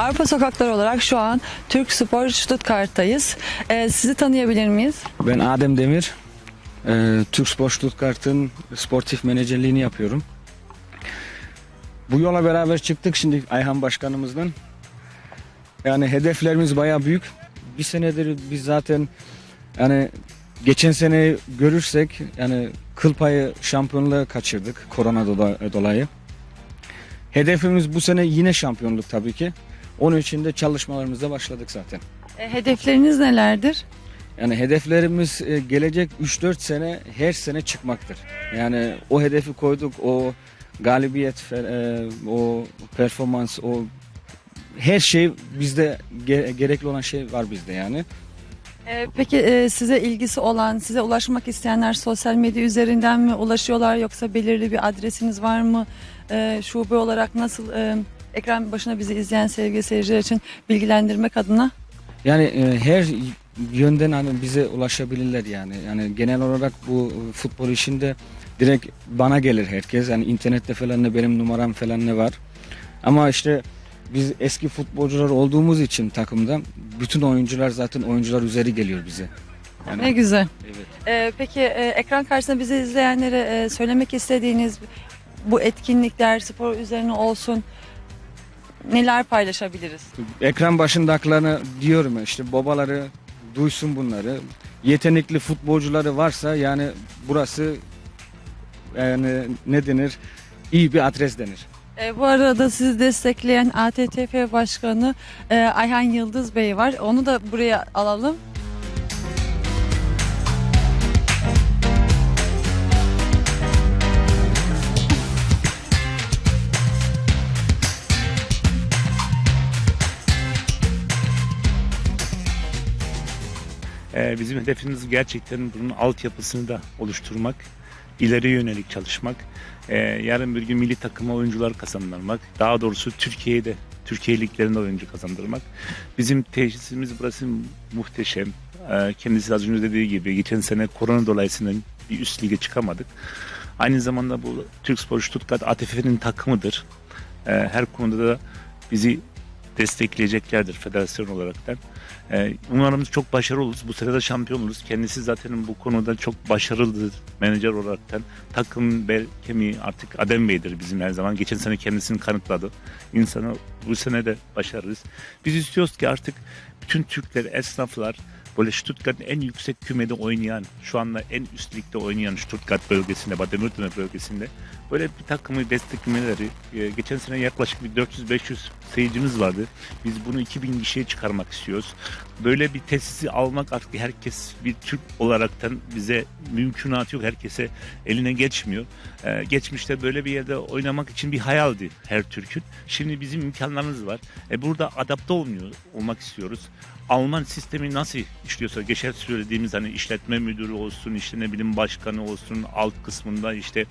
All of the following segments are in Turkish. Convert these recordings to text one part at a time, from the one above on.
Avrupa Sokakları olarak şu an Türk Spor Stuttgart'tayız. Ee, sizi tanıyabilir miyiz? Ben Adem Demir. Ee, Türk Spor Stuttgart'ın sportif menajerliğini yapıyorum. Bu yola beraber çıktık şimdi Ayhan Başkanımızdan. Yani hedeflerimiz bayağı büyük. Bir senedir biz zaten yani geçen sene görürsek yani kıl payı şampiyonluğu kaçırdık korona dola- dolayı. Hedefimiz bu sene yine şampiyonluk tabii ki. Onun için de çalışmalarımıza başladık zaten. Ee, hedefleriniz nelerdir? Yani hedeflerimiz e, gelecek 3-4 sene her sene çıkmaktır. Yani o hedefi koyduk, o galibiyet, e, o performans, o her şey bizde ge- gerekli olan şey var bizde yani. Ee, peki e, size ilgisi olan, size ulaşmak isteyenler sosyal medya üzerinden mi ulaşıyorlar yoksa belirli bir adresiniz var mı? Ee, şube olarak nasıl e, ekran başına bizi izleyen sevgili seyirciler için bilgilendirmek adına? Yani e, her yönden hani bize ulaşabilirler yani. Yani genel olarak bu e, futbol işinde direkt bana gelir herkes. Yani internette falan ne benim numaram falan ne var. Ama işte biz eski futbolcular olduğumuz için takımda bütün oyuncular zaten oyuncular üzeri geliyor bize. Yani, Ne güzel. Evet. Ee, peki e, ekran karşısında bizi izleyenlere e, söylemek istediğiniz bu etkinlikler spor üzerine olsun neler paylaşabiliriz? Ekran başındakilerine diyorum ya, işte babaları duysun bunları. Yetenekli futbolcuları varsa yani burası yani ne denir? iyi bir adres denir. E, bu arada sizi destekleyen ATTF Başkanı e, Ayhan Yıldız Bey var. Onu da buraya alalım. Bizim hedefimiz gerçekten bunun altyapısını da oluşturmak, ileri yönelik çalışmak, ee, yarın bir gün milli takıma oyuncular kazandırmak, daha doğrusu Türkiye'de, Türkiye liglerinde oyuncu kazandırmak. Bizim tesisimiz burası muhteşem. Ee, kendisi az önce dediği gibi geçen sene korona dolayısıyla bir üst lige çıkamadık. Aynı zamanda bu Türk Spor Stuttgart ATF'nin takımıdır. Ee, her konuda da bizi destekleyeceklerdir federasyon olaraktan. Ee, umarım çok başarılı oluruz. Bu de şampiyon oluruz. Kendisi zaten bu konuda çok başarılıdır menajer olaraktan. Takım bel kemiği artık Adem Bey'dir bizim her zaman. Geçen sene kendisini kanıtladı. İnsanı bu sene de başarırız. Biz istiyoruz ki artık bütün Türkler, esnaflar böyle Stuttgart'ın en yüksek kümede oynayan, şu anda en üst ligde oynayan Stuttgart bölgesinde, Baden-Württemberg bölgesinde böyle bir takımı desteklemeleri. e, Geçen sene yaklaşık bir 400-500 seyircimiz vardı. Biz bunu 2000 kişiye çıkarmak istiyoruz. Böyle bir tesisi almak artık herkes bir Türk olaraktan bize mümkünatı yok. Herkese eline geçmiyor. Ee, geçmişte böyle bir yerde oynamak için bir hayaldi her Türk'ün. Şimdi bizim imkanlarımız var. E, burada adapte olmuyor, olmak istiyoruz. Alman sistemi nasıl işliyorsa geçer söylediğimiz hani işletme müdürü olsun işte ne bileyim başkanı olsun alt kısmında işte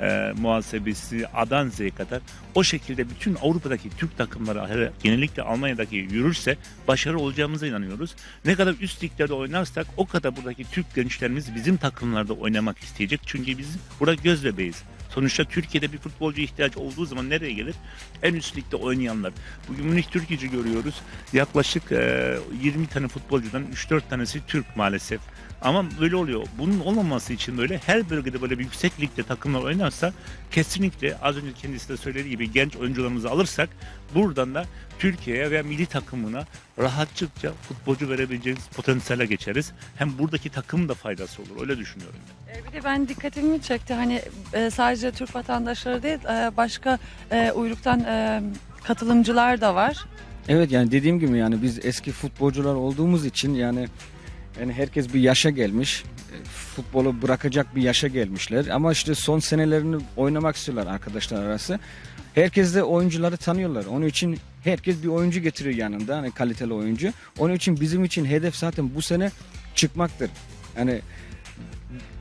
e, muhasebesi Adan Z'ye kadar o şekilde bütün Avrupa'daki Türk takımları genellikle Almanya'daki yürürse başarı olacağımıza inanıyoruz. Ne kadar üst liglerde oynarsak o kadar buradaki Türk gençlerimiz bizim takımlarda oynamak isteyecek. Çünkü biz burada göz bebeğiz. Sonuçta Türkiye'de bir futbolcu ihtiyaç olduğu zaman nereye gelir? En üst ligde oynayanlar. Bugün Münih Türkiye'ci görüyoruz. Yaklaşık e, 20 tane futbolcudan 3-4 tanesi Türk maalesef. Ama böyle oluyor. Bunun olmaması için böyle her bölgede böyle bir yüksek ligde takımlar oynarsa kesinlikle az önce kendisi de söylediği gibi genç oyuncularımızı alırsak buradan da Türkiye'ye veya milli takımına rahatçıkça futbolcu verebileceğimiz potansiyele geçeriz. Hem buradaki takım da faydası olur. Öyle düşünüyorum. E, bir de ben dikkatimi çekti hani e, sadece Türk vatandaşları değil e, başka e, uyruktan e, katılımcılar da var. Evet yani dediğim gibi yani biz eski futbolcular olduğumuz için yani yani herkes bir yaşa gelmiş. E, Futbolu bırakacak bir yaşa gelmişler. Ama işte son senelerini oynamak istiyorlar arkadaşlar arası. Herkes de oyuncuları tanıyorlar. Onun için herkes bir oyuncu getiriyor yanında. Hani kaliteli oyuncu. Onun için bizim için hedef zaten bu sene çıkmaktır. Yani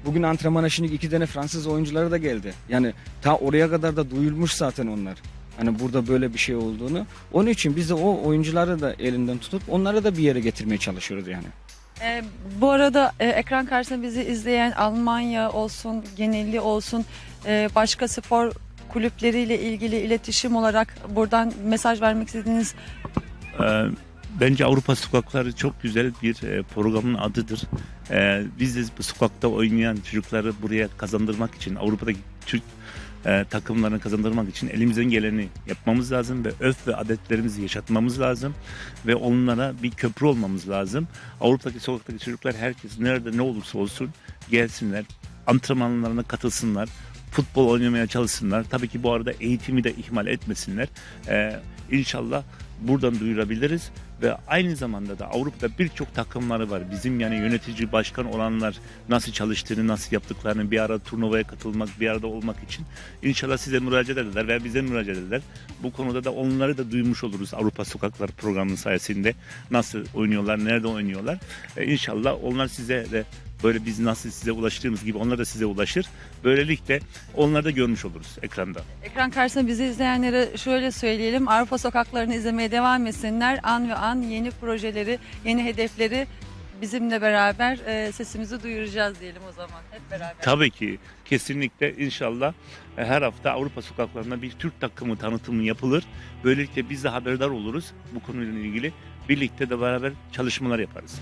bugün antrenmana şimdi iki tane Fransız oyuncuları da geldi. Yani ta oraya kadar da duyulmuş zaten onlar. Hani burada böyle bir şey olduğunu. Onun için biz de o oyuncuları da elinden tutup onları da bir yere getirmeye çalışıyoruz yani. E, bu arada e, ekran karşısında bizi izleyen Almanya olsun, genelli olsun, e, başka spor kulüpleriyle ilgili iletişim olarak buradan mesaj vermek istediğiniz Ee, Bence Avrupa Sokakları çok güzel bir e, programın adıdır. Ee, Biz de sokakta oynayan çocukları buraya kazandırmak için, Avrupa'daki Türk e, takımlarını kazandırmak için elimizden geleni yapmamız lazım ve öf ve adetlerimizi yaşatmamız lazım ve onlara bir köprü olmamız lazım. Avrupa'daki sokaktaki çocuklar herkes nerede ne olursa olsun gelsinler, antrenmanlarına katılsınlar, futbol oynamaya çalışsınlar. Tabii ki bu arada eğitimi de ihmal etmesinler. Ee, inşallah buradan duyurabiliriz ve aynı zamanda da Avrupa'da birçok takımları var. Bizim yani yönetici başkan olanlar nasıl çalıştığını, nasıl yaptıklarını bir arada turnuvaya katılmak, bir arada olmak için inşallah size müracaat ederler veya bize müracaat ederler. Bu konuda da onları da duymuş oluruz Avrupa Sokaklar programının sayesinde. Nasıl oynuyorlar, nerede oynuyorlar. Ee, inşallah onlar size de böyle biz nasıl size ulaştığımız gibi onlar da size ulaşır. Böylelikle onları da görmüş oluruz ekranda. Ekran karşısında bizi izleyenlere şöyle söyleyelim. Avrupa sokaklarını izlemeye devam etsinler. An ve an yeni projeleri, yeni hedefleri bizimle beraber e, sesimizi duyuracağız diyelim o zaman. Hep beraber. Tabii ki kesinlikle inşallah e, her hafta Avrupa sokaklarında bir Türk takımı tanıtımı yapılır. Böylelikle biz de haberdar oluruz bu konuyla ilgili. Birlikte de beraber çalışmalar yaparız.